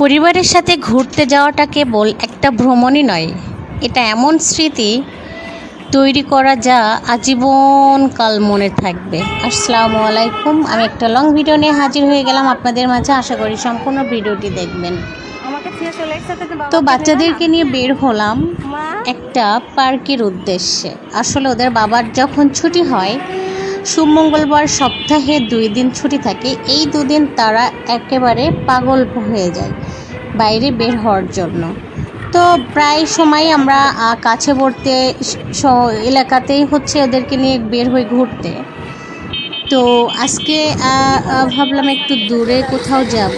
পরিবারের সাথে ঘুরতে যাওয়াটা কেবল একটা ভ্রমণই নয় এটা এমন স্মৃতি তৈরি করা যা আজীবন কাল মনে থাকবে। আসসালামু আলাইকুম। আমি একটা লং ভিডিও নিয়ে হাজির হয়ে গেলাম আপনাদের মাঝে। আশা করি সম্পূর্ণ ভিডিওটি দেখবেন। তো বাচ্চাদেরকে নিয়ে বের হলাম একটা পার্কের উদ্দেশ্যে। আসলে ওদের বাবার যখন ছুটি হয় সুমঙ্গলবার সপ্তাহে দুই দিন ছুটি থাকে। এই দুদিন তারা একেবারে পাগল হয়ে যায়। বাইরে বের হওয়ার জন্য। তো প্রায় সময় আমরা কাছে পড়তে এলাকাতেই হচ্ছে ওদেরকে নিয়ে বের হই ঘুরতে। তো আজকে ভাবলাম একটু দূরে কোথাও যাব।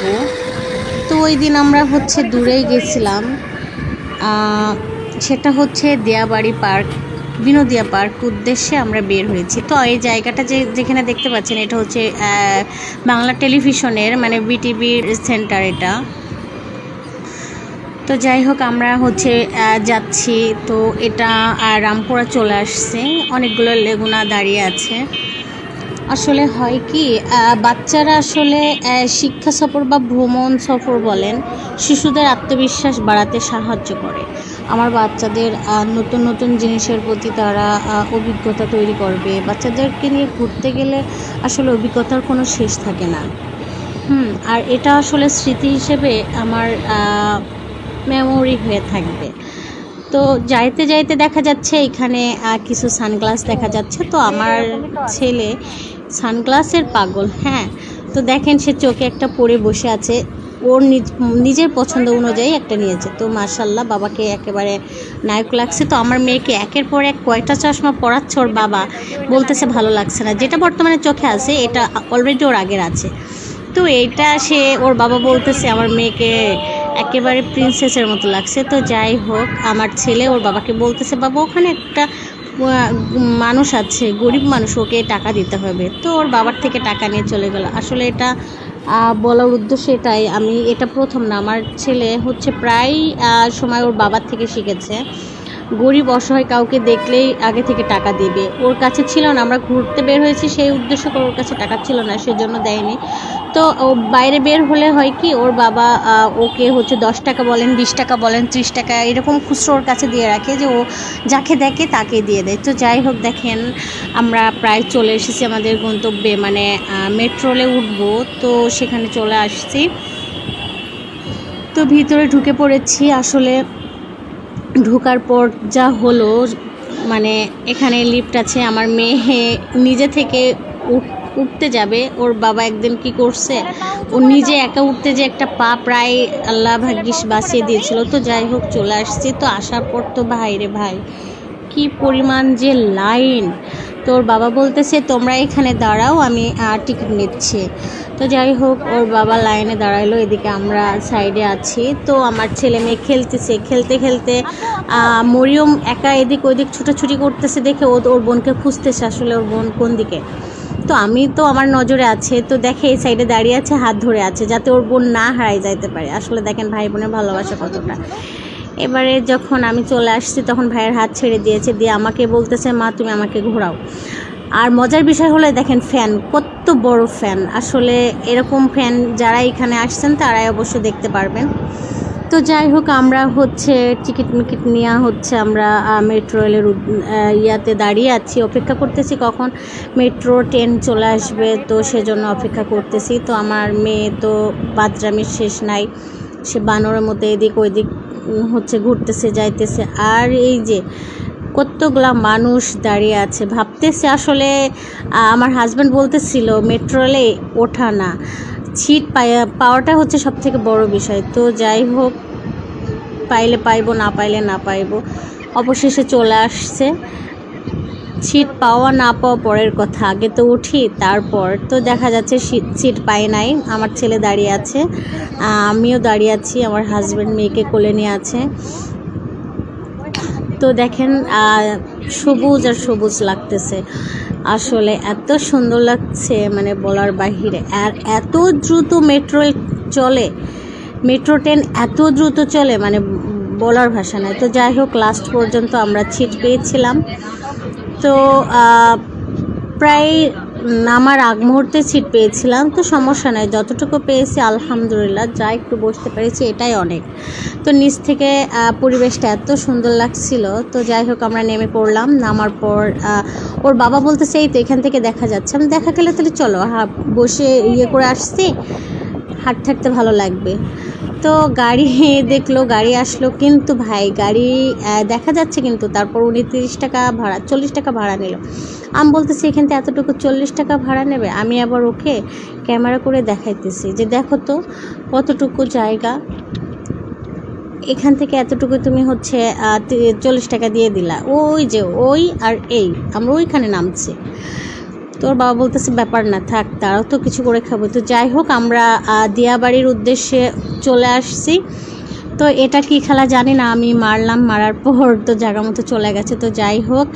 তো ওই দিন আমরা হচ্ছে দূরেই গেছিলাম। সেটা হচ্ছে দেয়াবাড়ি পার্ক, বিনোদিয়া পার্ক উদ্দেশ্যে আমরা বের হয়েছি। তো এই জায়গাটা যে, যেখানে দেখতে পাচ্ছেন, এটা হচ্ছে বাংলা টেলিভিশনের মানে বিটিভির সেন্টার এটা। তো যাই হোক আমরা হচ্ছে যাচ্ছি। তো এটা আহ, রামপুরা চলে আসছে। অনেকগুলো লেগুনা দাঁড়িয়ে আছে। আসলে হয় কি বাচ্চারা আসলে শিক্ষা সফর বা ভ্রমণ সফর বলেন শিশুদের আত্মবিশ্বাস বাড়াতে সাহায্য করে। আমার বাচ্চাদের নতুন নতুন জিনিসের প্রতি তারা অভিজ্ঞতা তৈরি করবে। বাচ্চাদেরকে নিয়ে ঘুরতে গেলে আসলে অভিজ্ঞতার কোনো শেষ থাকে না। হুম আর এটা আসলে স্মৃতি হিসেবে আমার মেমোরি হয়ে থাকবে। তো যাইতে যাইতে দেখা যাচ্ছে এখানে কিছু সানগ্লাস দেখা যাচ্ছে। তো আমার ছেলে সানগ্লাসের পাগল হ্যাঁ। তো দেখেন সে চোখে একটা পরে বসে আছে। ওর নিজ- নিজের পছন্দ অনুযায়ী একটা নিয়েছে। তো মার্শাল্লাহ বাবাকে একেবারে নায়ক লাগছে। তো আমার মেয়েকে একের পর এক কয়টা চশমা পরাচ্ছে ওর বাবা? বলতেছে ভালো লাগছে না। যেটা বর্তমানে চোখে আছে, এটা অলরেডি ওর আগের আছে। তো এইটা সে, ওর বাবা বলতেছে, আমার মেয়েকে একেবারে প্রিন্সেসের মতো লাগছে। তো যাই হোক, আমার ছেলে ওর বাবাকে বলতেছে, বাবা, ওখানে একটা মানুষ আছে, গরিব মানুষ, ওকে টাকা দিতে হবে। তো ওর বাবার থেকে টাকা নিয়ে চলে গেল। আসলে এটা বলার উদ্দেশ্য এটাই। আমি, এটা প্রথম না, আমার ছেলে হচ্ছে প্রায় সময় ওর বাবার থেকে শিখেছে। গরিব অসহায় কাউকে দেখলেই আগে থেকে টাকা দিবে। ওর কাছে ছিল না, আমরা ঘুরতে বের হয়েছি, সেই উদ্দেশ্য করে ওর কাছে টাকা ছিল না, সেজন্য দেয়নি। তো ও বাইরে বের হলে হয় কি, ওর বাবা ওকে হচ্ছে দশ টাকা বলেন, বিশ টাকা বলেন, ত্রিশ টাকা এরকম খুচরো ওর কাছে দিয়ে রাখে যে ও যাকে দেখে তাকে দিয়ে দেয়। তো যাই হোক দেখেন, আমরা প্রায় চলে এসেছি আমাদের গন্তব্যে মানে মেট্রোলে উঠবো, তো সেখানে চলে আসছি। তো ভিতরে ঢুকে পড়েছি, আসলে ঢোকার পর যা হলো মানে এখানে লিফট আছে, আমার মেয়ে নিজে থেকে উঠ- উঠতে যাবে, ওর বাবা একদিন কি করছে? ও নিজে একা উঠতে যে একটা পা প্রায় আল্লাহ ভাগ্যিস বাঁচিয়ে দিয়েছিল। তো যাই হোক, চলে আসছি। তো আসার পর তো ভাই রে ভাই, কি পরিমাণ যে লাইন। তোর বাবা বলতেছে, তোমরা এখানে দাঁড়াও, আমি টিকিট নিচ্ছি। তো যাই হোক, ওর বাবা লাইনে দাঁড়াইলো, এদিকে আমরা সাইডে আছি। তো আমার ছেলে মেয়ে খেলতেছে, খেলতে খেলতে মরিয়ম একা এদিক ওইদিক ছুটোছুটি করতেছে দেখে ও, ওর বোনকে খুঁজতেছে আসলে ওর বোন কোন দিকে। তো আমি তো আমার নজরে আছে, তো দেখে এই সাইডে দাঁড়িয়ে আছে, হাত ধরে আছে, যাতে ওর বোন না হারাই যাইতে পারে। আসলে দেখেন ভাই বোনের ভালোবাসা কতটা। এবারে যখন আমি চলে আসছি, তখন ভাইয়ের হাত ছেড়ে দিয়েছে, দিয়ে আমাকে বলতেছে, মা, তুমি আমাকে ঘোরাও। আর মজার বিষয় হলো, দেখেন ফ্যান কত বড় ফ্যান আসলে এরকম ফ্যান যারা এখানে আসছেন, তারাই অবশ্য দেখতে পারবেন। তো যাই হোক, আমরা হচ্ছে টিকিট মিকিট নেওয়া হচ্ছে, আমরা মেট্রো রেলের ইয়াতে দাঁড়িয়ে আছি, অপেক্ষা করতেছি কখন মেট্রো ট্রেন চলে আসবে, তো সেজন্য অপেক্ষা করতেছি। তো আমার মেয়ে তো বাদরামির শেষ নাই, সে বানরের মতো এদিক ওইদিক হচ্ছে ঘুরতেছে, যাইতেছে। আর এই যে কতগুলা মানুষ দাঁড়িয়ে আছে, ভাবতেছে আসলে আমার হাজব্যান্ড বলতেছিল মেট্রো রেলে ওঠা না। সিট পাওয়াটা হচ্ছে সব থেকে বড় বিষয়। তো যাই হোক, পাইলে পাইবো, না পাইলে না পাইবো। অবশেষে চলে আসছে। সিট পাওয়া, না পাওয়া পরের কথা। আগে তো উঠি, তারপর তো দেখা যাচ্ছে সিট পাই নাই। আমার ছেলে দাঁড়িয়ে আছে। আমিও দাঁড়িয়ে আছি। আমার হাজব্যান্ড মেয়েকে কোলে নিয়ে আছে। তো দেখেন সবুজ আর সবুজ লাগতেছে। আসলে এত সুন্দর লাগছে মানে বলার বাহিরে। আর এত দ্রুত মেট্রো চলে মেট্রো ট্রেন এত দ্রুত চলে মানে বলার ভাষা নয় তো যাই হোক লাস্ট পর্যন্ত আমরা ছিট পেয়েছিলাম। তো প্রায় নামার আগ মুহূর্তে সিট পেয়েছিলাম, তো সমস্যা নাই, যতটুকু পেয়েছি আলহামদুলিল্লাহ, যা একটু বসতে পেরেছি, এটাই অনেক। তো নিচ থেকে পরিবেশটা এত সুন্দর লাগছিল, তো যাই হোক আমরা নেমে পড়লাম, নামার পর ওর বাবা বলতেছে, এই তো এখান থেকে দেখা যাচ্ছে। আমি, দেখা গেলে তাহলে চলো বসে ইয়ে করে আসছি, হাঁটতে হাঁটতে ভালো লাগবে। তো গাড়ি দেখল, গাড়ি আসলো কিন্তু ভাই, গাড়ি দেখা যাচ্ছে কিন্তু তারপর উনি তিরিশ টাকা ভাড়া, চল্লিশ টাকা ভাড়া নিল। আমি বলতেছি, এখান থেকে এতটুকু চল্লিশ টাকা ভাড়া নেবে? আমি আবার ওকে ক্যামেরা করে দেখাইতেছি যে, দেখো তো কতটুকু জায়গা, এখান থেকে এতটুকু তুমি হচ্ছে চল্লিশ টাকা দিয়ে দিলা। ওই যে ওই আর এই, আমরা ওইখানে নামছি। তোর বাবা বলতেছে, ব্যাপার না, থাক, তারাও তো কিছু করে খাব। তো যাই হোক, আমরা দিয়াবাড়ির উদ্দেশ্যে চলে আসছি। তো এটা কি খেলা জানি না, আমি মারলাম, মারার পর তো জায়গা মতো চলে গেছে। তো যাই হোক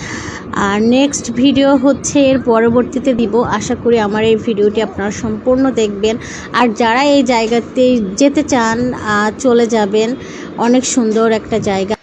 আর নেক্সট ভিডিও হচ্ছে, এর পরবর্তীতে দিব। আশা করি আমার এই ভিডিওটি আপনারা সম্পূর্ণ দেখবেন। আর যারা এই জায়গাতে যেতে চান চলে যাবেন। অনেক সুন্দর একটা জায়গা।